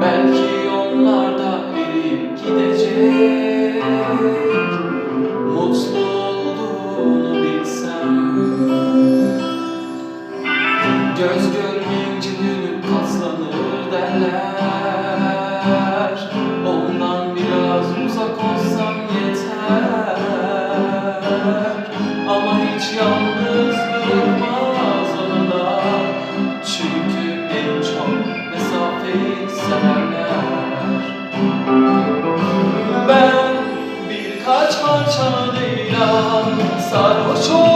Belki onlardan biri gidecek. Mutlu olduğunu bilsem. Göz görmeyince dönüp derler. Ondan biraz uzak olsam yeter. Ama hiç yalnız Parçayla sarhoş